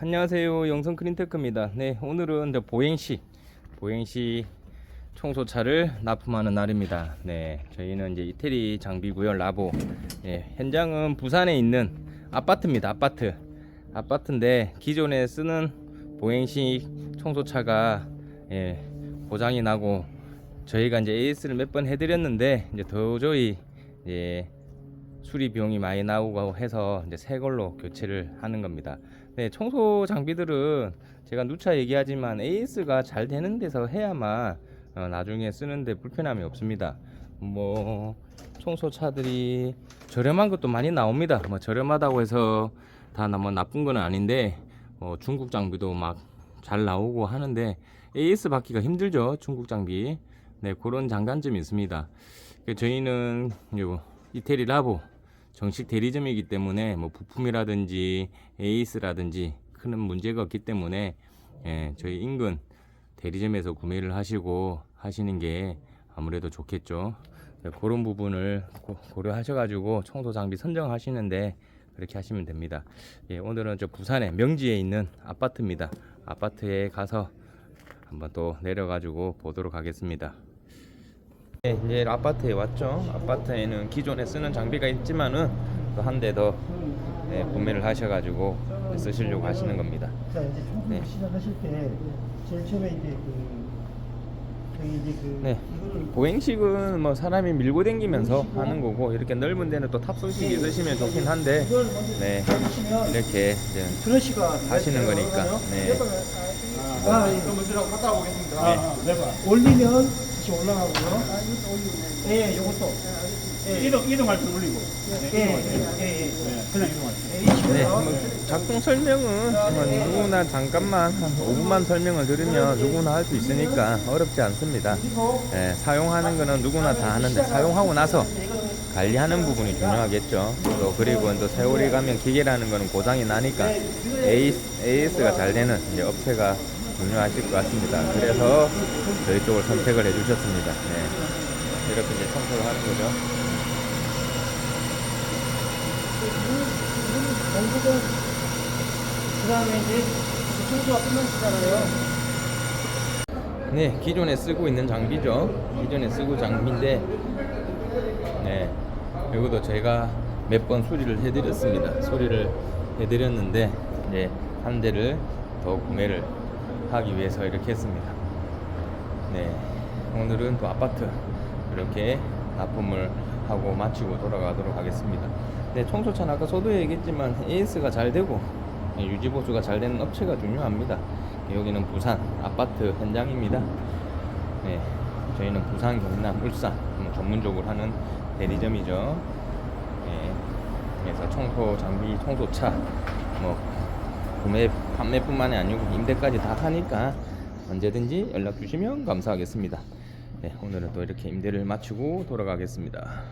안녕하세요. 영성 크린테크입니다. 네, 오늘은 보행시, 보행시 청소차를 납품하는 날입니다. 네, 저희는 이제 이태리 장비고요, 라보. 네, 현장은 부산에 있는 아파트입니다. 아파트. 아파트인데 기존에 쓰는 보행시 청소차가 예, 고장이 나고 저희가 이제 AS를 몇 번 해드렸는데 이제 도저히 이제 수리 비용이 많이 나오고 해서 이제 새 걸로 교체를 하는 겁니다. 네, 청소 장비들은 제가 누차 얘기하지만 AS가 잘 되는 데서 해야만 어, 나중에 쓰는데 불편함이 없습니다. 뭐 청소차들이 저렴한 것도 많이 나옵니다. 뭐 저렴하다고 해서 다 뭐 나쁜 건 아닌데 어, 중국 장비도 막 잘 나오고 하는데 AS 받기가 힘들죠. 중국 장비. 네, 그런 장단점이 있습니다. 그 저희는 요 이태리 라보 정식 대리점이기 때문에 뭐 부품이라든지 에이스라든지 큰 문제가 없기 때문에 예, 저희 인근 대리점에서 구매를 하시고 하시는 게 아무래도 좋겠죠. 네, 그런 부분을 고- 고려하셔가지고 청소 장비 선정하시는데 그렇게 하시면 됩니다. 예, 오늘은 저 부산의 명지에 있는 아파트입니다. 아파트에 가서 한번 또 내려가지고 보도록 하겠습니다. 네, 이제 아파트에 왔죠. 아파트에는 기존에 쓰는 장비가 있지만은 또 한 대더 네, 구매를 하셔가지고 쓰시려고 하시는 겁니다. 자 이제 청소 네. 시작하실 때 제일 처음에 이제 그 저희 이제 그 네. 보행식은 뭐 사람이 밀고 다니면서 하는 거고 이렇게 넓은 데는 또 탑승식이 있으시면 좋긴 한데 이걸 먼저 네 이렇게 이제 브러쉬가 하시는 거니까 네. 아, 예. 갔다 오겠습니다. 아, 아, 네. 올리면 다시 올라가고요. 예, 요것도. 예, 이동 이동할 때 올리고. 예, 예, 예, 예. 그냥 이동할 때. 예, 이 네, 식으로. 뭐 작동 설명은 뭐 누구나 잠깐만 한 5분만 설명을 들으면 누구나 할 수 있으니까 어렵지 않습니다. 네, 사용하는 거는 누구나 다 하는데 사용하고 나서 관리하는 부분이 중요하겠죠. 또 그리고 또 세월이 가면 기계라는 거는 고장이 나니까 AS, AS가 잘 되는 이제 업체가 중요하실 것 같습니다. 그래서 저희 쪽을 선택을 해주셨습니다. 네. 이렇게 이제 청소를 하는 거죠. 그 다음에 이제. 네, 기존에 쓰고 있는 장비죠. 기존에 쓰고 장비인데, 네, 이것도 제가 몇 번 수리를 해드렸습니다. 수리를 해드렸는데, 이제 한 대를 더 구매를 하기 위해서 이렇게 했습니다. 네, 오늘은 또 아파트 이렇게 납품을 하고 마치고 돌아가도록 하겠습니다. 네, 청소차는 아까 저도 얘기했지만 AS가 잘 되고 네, 유지 보수가 잘 되는 업체가 중요합니다. 여기는 부산 아파트 현장입니다. 네, 저희는 부산, 경남, 울산 뭐 전문적으로 하는 대리점이죠. 네, 그래서 청소 장비, 청소차 뭐 구매, 판매뿐만이 아니고 임대까지 다 하니까 언제든지 연락 주시면 감사하겠습니다. 네, 오늘은 또 이렇게 임대를 마치고 돌아가겠습니다.